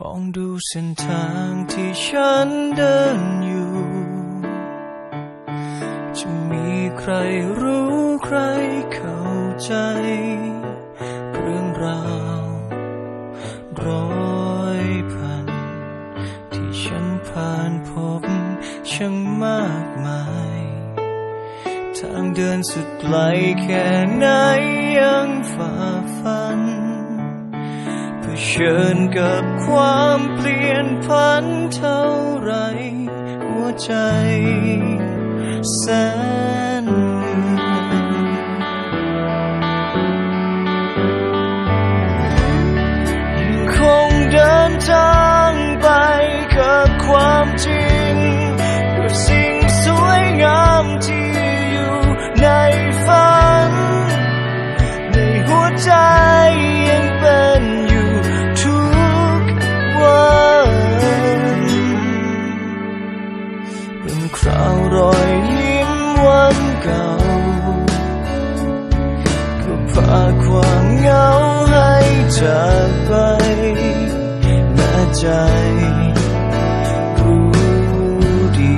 มองดูเส้นทางที่ฉันเดินอยู่ จะมีใครรู้ใครเข้าใจ เรื่องราวร้อยพัน ที่ฉันผ่านพบช่างมากมาย ทางเดินสุดไกลแค่ไหนยังฝ่าฟัน เชิญกับความเปลี่ยนผันเท่าไร หัวใจแสน เก่าก็พาความเหงาให้จากไปแม้ใจรู้ดี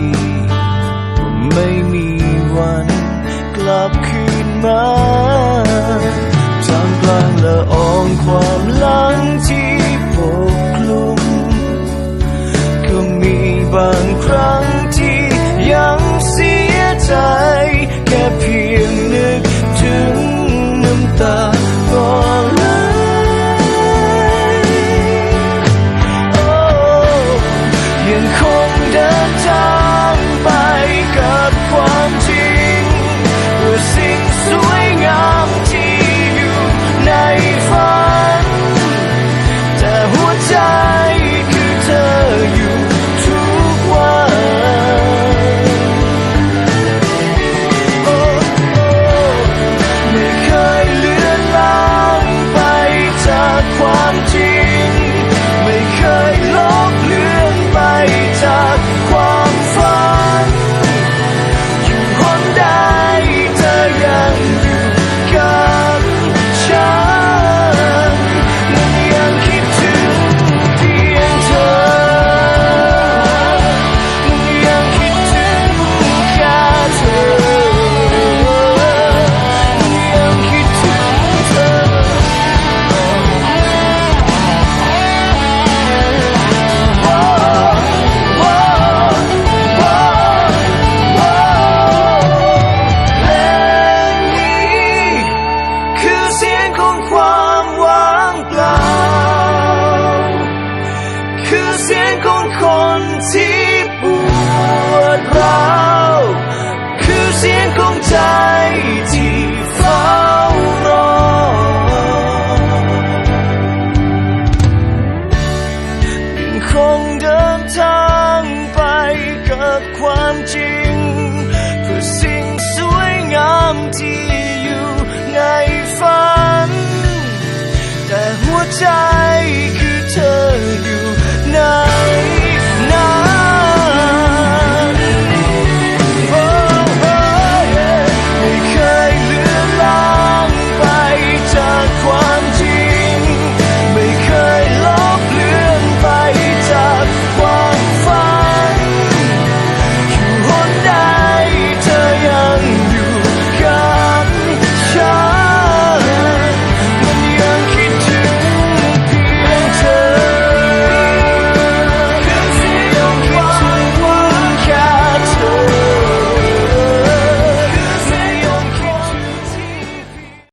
ว่าไม่มีวันกลับคืนมา เสียงของคนที่ปวดร้าวคือเสียงของใจที่เฝ้ารอ ยังคงเดินทางไปกับความจริง เพื่อสิ่งสวยงามที่